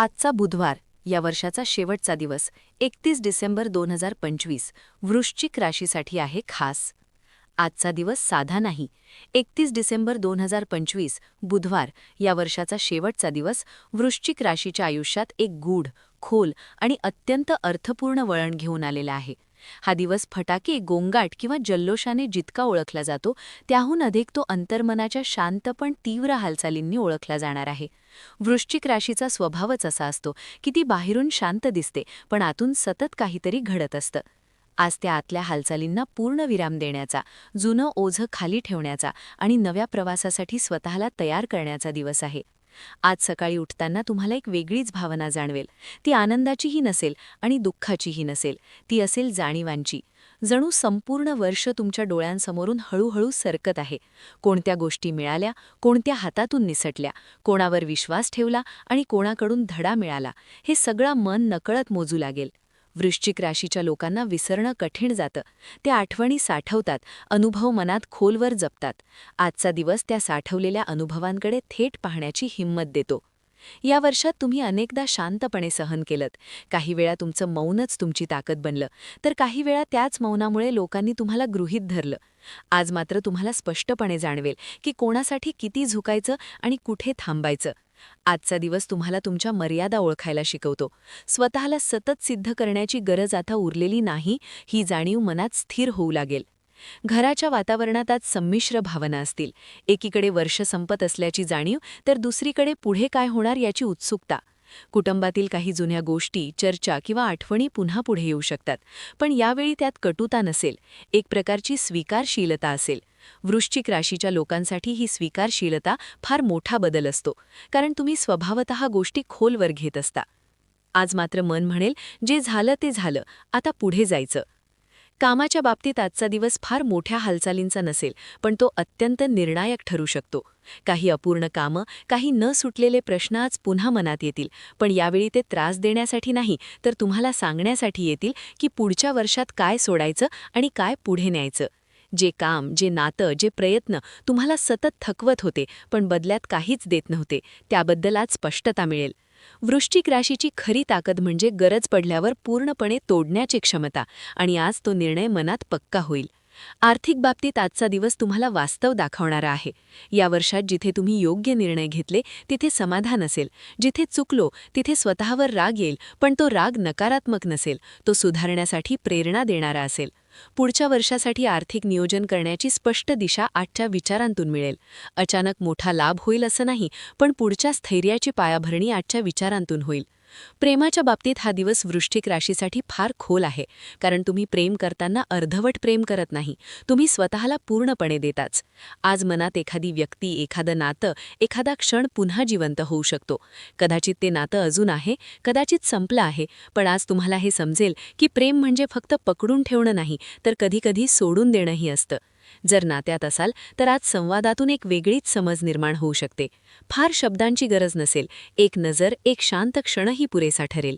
आजचा बुधवार या वर्षाचा शेवटचा दिवस एकतीस डिसेंबर दोन हजार पंचवीस वृश्चिक राशीसाठी आहे खास. आजचा दिवस साधा नाही. एकतीस डिसेंबर दोन हजार पंचवीस बुधवार या वर्षाचा शेवटचा दिवस वृश्चिक राशीच्या आयुष्यात एक गूढ खोल आणि अत्यंत अर्थपूर्ण वळण घेऊन आलेला आहे. हा दिवस फटाके गोंगाट किंवा जल्लोषाने जितका ओळखला जातो त्याहून अधिक तो अंतर्मनाच्या शांत पण तीव्र हालचालींनी ओळखला जाणार आहे. वृश्चिक राशीचा स्वभावच असा असतो की ती बाहेरून शांत दिसते पण आतून सतत काहीतरी घडत असतं. आज त्या आतल्या हालचालींना पूर्ण विराम देण्याचा जुनं ओझं खाली ठेवण्याचा आणि नव्या प्रवासासाठी स्वतःला तयार करण्याचा दिवस आहे. आज सकाळी उठताना तुम्हाला एक वेगळीच भावना जाणवेल. ती आनंदाचीही नसेल आणि दुःखाचीही नसेल. ती असेल जाणीवांची. जणू संपूर्ण वर्ष तुमच्या डोळ्यांसमोरून हळूहळू सरकत आहे. कोणत्या गोष्टी मिळाल्या कोणत्या हातातून निसटल्या कोणावर विश्वास ठेवला आणि कोणाकडून धडा मिळाला हे सगळं मन नकळत मोजू लागेल. वृश्चिक राशीच्या लोकांना विसरणं कठीण जातं. त्या आठवणी साठवतात अनुभव मनात खोलवर जपतात. आजचा दिवस त्या साठवलेल्या अनुभवांकडे थेट पाहण्याची हिंमत देतो. या वर्षात तुम्ही अनेकदा शांतपणे सहन केलत. काही वेळा तुमचं मौनच तुमची ताकद बनलं. तर काही वेळा त्याच मौनामुळे लोकांनी तुम्हाला गृहीत धरलं. आज मात्र तुम्हाला स्पष्टपणे जाणवेल की कोणासाठी किती झुकायचं आणि कुठे थांबायचं. आजचा दिवस तुम्हाला तुमच्या मर्यादा ओळखायला शिकवतो. स्वतःला सतत सिद्ध करण्याची गरज आता उरलेली नाही ही जाणीव मनात स्थिर होऊ लागेल. घराच्या वातावरणात आज संमिश्र भावना असतील. एकीकडे वर्ष संपत असल्याची जाणीव तर दुसरीकडे पुढे काय होणार याची उत्सुकता. कुटुंबातील काही जुन्या गोष्टी चर्चा किंवा आठवणी पुन्हा पुढे येऊ शकतात. पण यावेळी त्यात कटुता नसेल. एक प्रकारची स्वीकारशीलता असेल. वृश्चिक राशीच्या लोकांसाठी ही स्वीकारशीलता फार मोठा बदल असतो. कारण तुम्ही स्वभावत गोष्टी खोलवर घेत असता. आज मात्र मन म्हणेल जे झालं ते झालं. आता पुढे जायचं. कामाच्या बाबतीत आजचा दिवस फार मोठ्या हालचालींचा नसेल पण तो अत्यंत निर्णायक ठरू शकतो. काही अपूर्ण कामं काही न सुटलेले प्रश्न आज पुन्हा मनात येतील पण यावेळी ते त्रास देण्यासाठी नाही तर तुम्हाला सांगण्यासाठी येतील की पुढच्या वर्षात काय सोडायचं आणि काय पुढे न्यायचं. जे काम जे नातं जे प्रयत्न तुम्हाला सतत थकवत होते पण बदल्यात काहीच देत नव्हते त्याबद्दल आज स्पष्टता मिळेल. वृश्चिक राशीची खरी ताकद म्हणजे गरज पडल्यावर पूर्णपणे तोडण्याची क्षमता आणि आज तो निर्णय मनात पक्का होईल. आर्थिक बाबतीत आजचा दिवस तुम्हाला वास्तव दाखवणारा आहे. या वर्षात जिथे तुम्ही योग्य निर्णय घेतले तिथे समाधान असेल. जिथे चुकलो तिथे स्वतःवर राग येईल पण तो राग नकारात्मक नसेल. तो सुधारण्यासाठी प्रेरणा देणारा असेल. पुढच्या वर्षासाठी आर्थिक नियोजन करण्याची स्पष्ट दिशा आजच्या विचारांतून मिळेल. अचानक मोठा लाभ होईल असं नाही पण पुढच्या स्थैर्याची पायाभरणी आजच्या विचारांतून होईल. प्रेमाच्या बाबतीत हा दिवस वृश्चिक राशीसाठी फार खोल आहे कारण तुम्ही प्रेम करताना अर्धवट प्रेम करत नाही तुम्ही स्वतःला पूर्णपणे देताच. आज मनात एखादी व्यक्ती एखादं नातं एखादा क्षण पुन्हा जिवंत होऊ शकतो. कदाचित ते नातं अजून आहे कदाचित संपलं आहे पण आज तुम्हाला हे समजेल की प्रेम म्हणजे फक्त पकडून ठेवणं नाही तर कधीकधी सोडून देणंही असतं. जर नात्यात असाल तर आज संवादातून एक वेगळीच समज निर्माण होऊ शकते. फार शब्दांची गरज नसेल एक नजर एक शांत क्षणही पुरेसा ठरेल.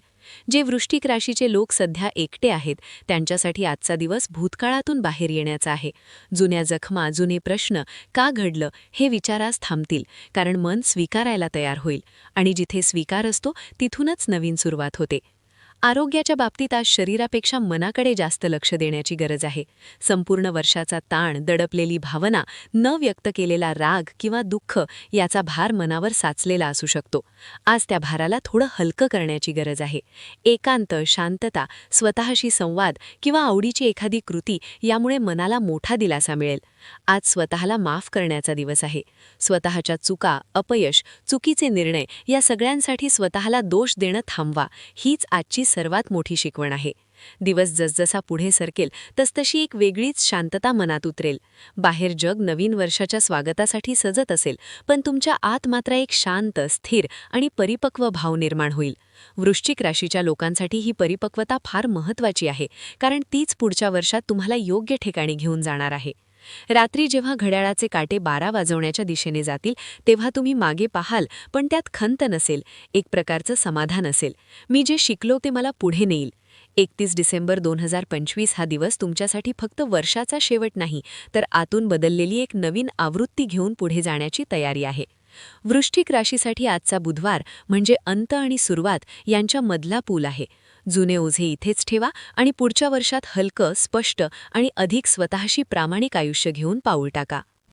जे वृष्टिक राशीचे लोक सध्या एकटे आहेत त्यांच्यासाठी आजचा दिवस भूतकाळातून बाहेर येण्याचा आहे. जुन्या जखमा जुने प्रश्न का घडलं हे विचारास थांबतील कारण मन स्वीकारायला तयार होईल. आणि जिथे स्वीकार असतो तिथूनच नवीन सुरुवात होते. आरोग्याच्या बाबतीत आज शरीरापेक्षा मनाकडे जास्त लक्ष देण्याची गरज आहे. संपूर्ण वर्षाचा ताण दडपलेली भावना न व्यक्त केलेला राग किंवा दुःख याचा भार मनावर साचलेला असू शकतो. आज त्या भाराला थोडं हलकं करण्याची गरज आहे. एकांत शांतता स्वतःशी संवाद किंवा आवडीची एखादी कृती यामुळे मनाला मोठा दिलासा मिळेल. आज स्वतःला माफ करण्याचा दिवस आहे. स्वतःच्या चुका अपयश चुकीचे निर्णय या सगळ्यांसाठी स्वतःला दोष देणं थांबवा. हीच आजची सर्वात मोठी शिकवण आहे. दिवस जसजसा पुढे सरकेल तसतशी एक वेगळीच शांतता मनात उतरेल. बाहेर जग नवीन वर्षाच्या स्वागतासाठी सजत असेल पण तुमच्या आत मात्र एक शांत स्थिर आणि परिपक्व भाव निर्माण होईल. वृश्चिक राशीच्या लोकांसाठी ही परिपक्वता फार महत्त्वाची आहे कारण तीच पुढच्या वर्षात तुम्हाला योग्य ठिकाणी घेऊन जाणार आहे. रात्री जेव्हा घड्याळाचे काटे बारा वाजवण्याच्या दिशेने जातील तेव्हा तुम्ही मागे पाहाल पण त्यात खंत नसेल एक प्रकारचं समाधान असेल. मी जे शिकलो ते मला पुढे नेईल. एकतीस डिसेंबर दोन हजार पंचवीस हा दिवस तुमच्यासाठी फक्त वर्षाचा शेवट नाही तर आतून बदललेली एक नवीन आवृत्ती घेऊन पुढे जाण्याची तयारी आहे. वृष्टिक राशीसाठी आजचा बुधवार म्हणजे अंत आणि सुरुवात यांच्या मधला पूल आहे. जुने ओझे इथेच ठेवा आणि पुढच्या वर्षात हलकं स्पष्ट आणि अधिक स्वतःशी प्रामाणिक आयुष्य घेऊन पाऊल टाका.